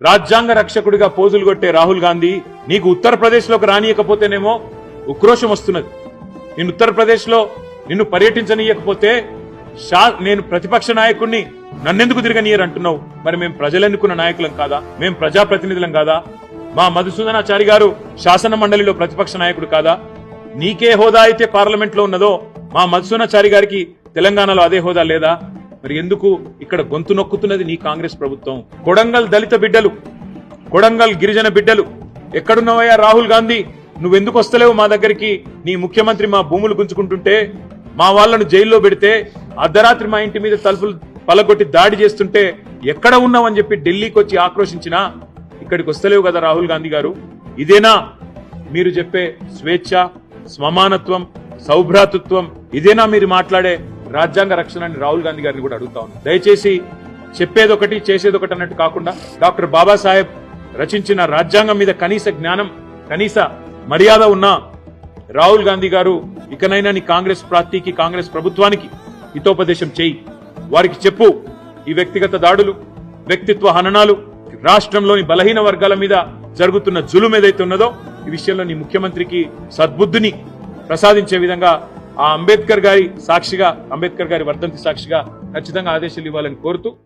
రాజ్యాంగ రక్షకుడిగా పోజులు కొట్టే రాహుల్ గాంధీ నీకు ఉత్తరప్రదేశ్లోకి రానియకపోతేనేమో ఉక్రోషం వస్తున్నది. నేను ఉత్తరప్రదేశ్లో నిన్ను పర్యటించనీయకపోతే షా నేను ప్రతిపక్ష నాయకుడిని నన్నెందుకు తిరగనీయరు అంటున్నావు మరి మేము ప్రజలెన్నుకున్న నాయకులం కాదా? మేము ప్రజాప్రతినిధులం కాదా? మా మధుసూదనాచారి గారు శాసన మండలిలో ప్రతిపక్ష నాయకుడు కాదా? నీకే హోదా అయితే పార్లమెంట్లో ఉన్నదో మా మధుసూదనాచారి గారికి తెలంగాణలో అదే హోదా లేదా? మరి ఎందుకు ఇక్కడ గొంతు నొక్కుతున్నది నీ కాంగ్రెస్ ప్రభుత్వం? కొడంగల్ దళిత బిడ్డలు కొడంగల్ గిరిజన బిడ్డలు ఎక్కడున్నావయ్యా రాహుల్ గాంధీ? నువ్వెందుకు వస్తలేవు మా దగ్గరికి? నీ ముఖ్యమంత్రి మా భూములు గుంజుకుంటుంటే మా వాళ్ళను జైల్లో పెడితే అర్ధరాత్రి మా ఇంటి మీద తలుపులు పలగొట్టి దాడి చేస్తుంటే ఎక్కడ ఉన్నావని చెప్పి ఢిల్లీకి వచ్చి ఆక్రోశించినా ఇక్కడికి వస్తలేవు కదా రాహుల్ గాంధీ గారు? ఇదేనా? మీరు చెప్పే స్వేచ్ఛ సమానత్వం సౌభ్రాతృత్వం ఇదేనా మీరు మాట్లాడే రాజ్యాంగ రక్షణ అని రాహుల్ గాంధీ గారిని కూడా అడుగుతా ఉన్నాను దయచేసి చెప్పేదొకటి చేసేదొకటి అన్నట్టు కాకుండా డాక్టర్ బాబాసాహెబ్ రచించిన రాజ్యాంగం మీద కనీస జ్ఞానం కనీస మర్యాద ఉన్న రాహుల్ గాంధీ గారు ఇకనైనా నీ కాంగ్రెస్ పార్టీకి కాంగ్రెస్ ప్రభుత్వానికి హితోపదేశం చేయి. వారికి చెప్పు ఈ వ్యక్తిగత దాడులు వ్యక్తిత్వ హననాలు రాష్ట్రంలోని బలహీన వర్గాల మీద జరుగుతున్న జులుం ఏదైతే ఉన్నదో ఈ విషయంలో నీ ముఖ్యమంత్రికి సద్బుద్ధిని ప్రసాదించే విధంగా ఆ అంబేద్కర్ గారి సాక్షిగా అంబేద్కర్ గారి వర్ధంతి సాక్షిగా ఖచ్చితంగా ఆదేశాలు ఇవ్వాలని కోరుతూ